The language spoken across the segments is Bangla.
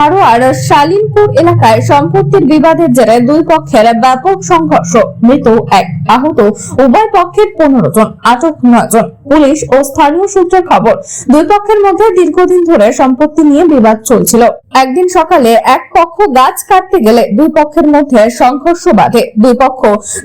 আরোয়ার শালিনপুর এলাকায় সম্পত্তির বিবাদের জেরে দুই পক্ষের ব্যাপক সংঘর্ষ। মৃত এক আহত। উভয় পক্ষের পনেরো জন, আটক নয় জন। পুলিশ ও স্থানীয় সূত্রের খবর, দুই পক্ষের মধ্যে দীর্ঘদিন ধরে সম্পত্তি নিয়ে বিবাদ চলছিল। একদিন সকালে এক পক্ষ গাছ কাটতে গেলে দুই পক্ষের মধ্যে সংঘর্ষ বাধে। দুই পক্ষ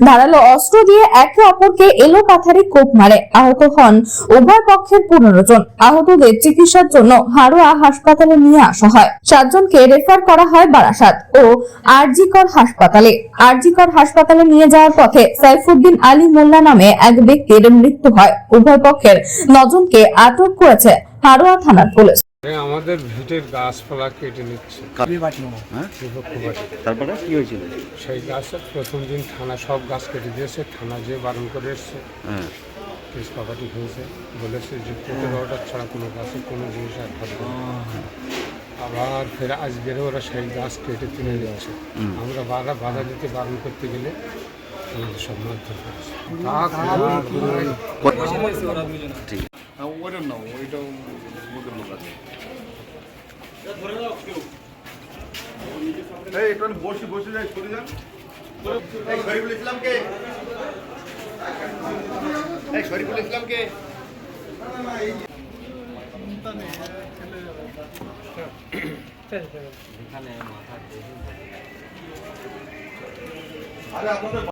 ধারালো অস্ত্র দিয়ে একে অপরকে এলো পাথারি কোপ মারে। আহত হন উভয় পক্ষের পনেরো জন আহতদের চিকিৎসার জন্য হাড়োয়া হাসপাতালে নিয়ে আসা হয়। সাতজনকে রেফার করা হয় বারাসাত ও আরজিকর হাসপাতালে। আরজিকর হাসপাতালে নিয়ে যাওয়ার পথে সাইফুদ্দিন আলী মোল্লা নামে এক ব্যক্তির মৃত্যু হয়। উভয় পক্ষের নজনকে আটক করেছে হাড়োয়া থানার পুলিশ। আমাদের ভিটের গাছপালা কেটে নিচ্ছে। হ্যাঁ? তারপরে কি হয়েছিল? সেই গাছের প্রথম দিন থানা সব গাছ কেটে দিয়েছে থানা যে বারণ করে এসছে। হ্যাঁ। কেস পাকাটি হয়েছে বলেছে যে কোর্টের অর্ডার ছাড়া কোনো গাছে কোনো জিনিস আর থাকবে আবার ফের আজকের ওরা সেই গাছ কেটে তুলে নিচ্ছে আমরা বাধা বাধা দিতে বারণ করতে গেলে ওইটা না ওইটা ওদের লোক আছে এই একটু বসে বসে যাই সরে যান এই শরীফুল ইসলামকে এই শরীফুল ইসলামকে আরে আপনাদের